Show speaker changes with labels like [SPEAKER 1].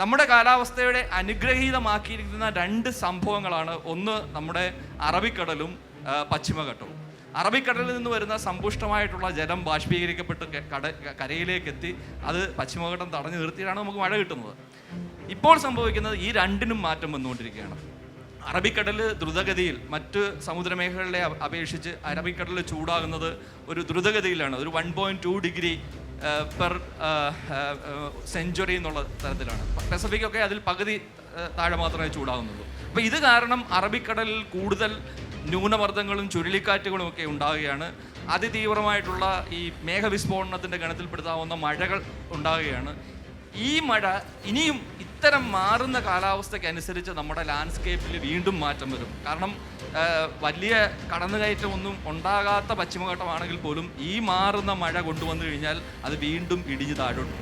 [SPEAKER 1] നമ്മുടെ കാലാവസ്ഥയുടെ അനുഗ്രഹീതമാക്കിയിരിക്കുന്ന രണ്ട് സംഭവങ്ങളാണ്. ഒന്ന് നമ്മുടെ അറബിക്കടലും പശ്ചിമഘട്ടവും. അറബിക്കടലിൽ നിന്ന് വരുന്ന സമ്പുഷ്ടമായിട്ടുള്ള ജലം ബാഷ്പീകരിക്കപ്പെട്ട് കട കരയിലേക്ക് എത്തി അത് പശ്ചിമഘട്ടം തടഞ്ഞു നിർത്തിയിട്ടാണ് നമുക്ക് മഴ കിട്ടുന്നത്. ഇപ്പോൾ സംഭവിക്കുന്നത് ഈ രണ്ടിനും മാറ്റം വന്നുകൊണ്ടിരിക്കുകയാണ്. അറബിക്കടൽ ദ്രുതഗതിയിൽ മറ്റ് സമുദ്രമേഖലകളെ അപേക്ഷിച്ച് അറബിക്കടൽ ചൂടാകുന്നത് ഒരു ദ്രുതഗതിയിലാണ്. ഒരു one point two degree per century എന്നുള്ള തരത്തിലാണ്. പസഫിക് ഒക്കെ അതിൽ പകുതി താഴെ മാത്രമേ ചൂടാകുന്നുള്ളൂ അപ്പോൾ ഇത് കാരണം അറബിക്കടലിൽ കൂടുതൽ ന്യൂനമർദ്ദങ്ങളും ചുഴലിക്കാറ്റുകളും ഒക്കെ ഉണ്ടാവുകയാണ്. അതിതീവ്രമായിട്ടുള്ള ഈ മേഘവിസ്ഫോടനത്തിന്റെ ഗണത്തിൽപ്പെടുത്താവുന്ന മഴകൾ ഉണ്ടാവുകയാണ്. ഈ മഴ ഇനിയും ഇത്തരം മാറുന്ന കാലാവസ്ഥയ്ക്കനുസരിച്ച് നമ്മുടെ ലാൻഡ്സ്കേപ്പിൽ വീണ്ടും മാറ്റം വരും കാരണം വലിയ വലിയ കടന്നുകയറ്റമൊന്നും ഉണ്ടാകാത്ത പശ്ചിമഘട്ടമാണെങ്കിൽ പോലും ഈ മാറുന്ന മഴ കൊണ്ടുവന്നു കഴിഞ്ഞാൽ അത് വീണ്ടും ഇടിഞ്ഞു താഴോട്ട്.